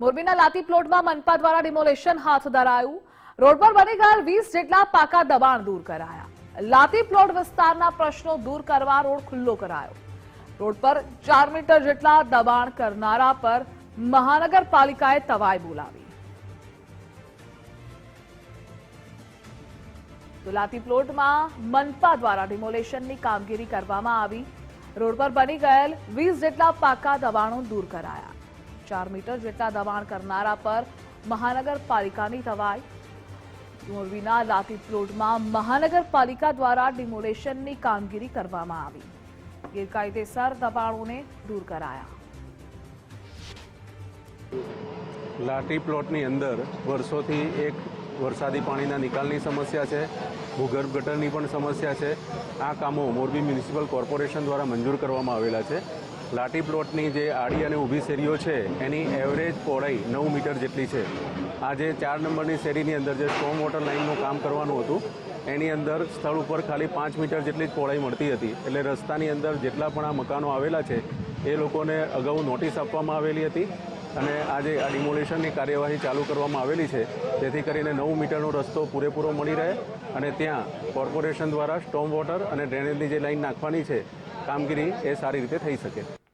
મોરબીના લાતી પ્લોટમાં મનપા દ્વારા ડિમોલેશન હાથ ધરાયું. રોડ પર બની ગયેલ વીસ જેટલા પાકા દબાણ દૂર કરાયા. લાતી પ્લોટ વિસ્તારના પ્રશ્નો દૂર કરવા રોડ ખુલ્લો કરાયો. રોડ પર ચાર મીટર જેટલા દબાણ કરનારા પર મહાનગરપાલિકાએ તવાઈ બોલાવી. તો લાતી પ્લોટમાં મનપા દ્વારા ડિમોલેશનની કામગીરી કરવામાં આવી. રોડ પર બની ગયેલ વીસ જેટલા પાકા દબાણો દૂર કરાયા. ચાર મીટર જેટલા દબાણ કરનારા પર મહાનગરપાલિકાની તવાઈ. મોરબીના લાતી પ્લોટમાં મહાનગરપાલિકા દ્વારા ડિમોલેશનની કામગીરી કરવામાં આવી. ગેરકાયદેસર દબાણોને દૂર કરાયા. લાટી પ્લોટની અંદર વર્ષોથી એક વરસાદી પાણીના નિકાલની સમસ્યા છે, ભૂગર્ભ ગટરની પણ સમસ્યા છે. આ કામો મોરબી મ્યુનિસિપલ કોર્પોરેશન દ્વારા મંજૂર કરવામાં આવેલા છે. લાટી પ્લોટની જે આડી અને ઊભી શેરીઓ છે, એની એવરેજ પહોળાઈ નવ મીટર જેટલી છે. આ જે ચાર નંબરની શેરીની અંદર જે સ્ટોમ વોટર લાઇનનું કામ કરવાનું હતું, એની અંદર સ્થળ ઉપર ખાલી પાંચ મીટર જેટલી જ પહોળાઈ મળતી હતી. એટલે રસ્તાની અંદર જેટલા પણ આ મકાનો આવેલા છે, એ લોકોને અગાઉ નોટિસ આપવામાં આવેલી હતી અને આજે આ ડિમોલેશનની કાર્યવાહી ચાલુ કરવામાં આવેલી છે, જેથી કરીને નવ મીટરનો રસ્તો પૂરેપૂરો મળી રહે અને ત્યાં કોર્પોરેશન દ્વારા સ્ટોમ વોટર અને ડ્રેનેજની જે લાઈન નાખવાની છે કામગીરી એ સારી રીતે થઈ શકે.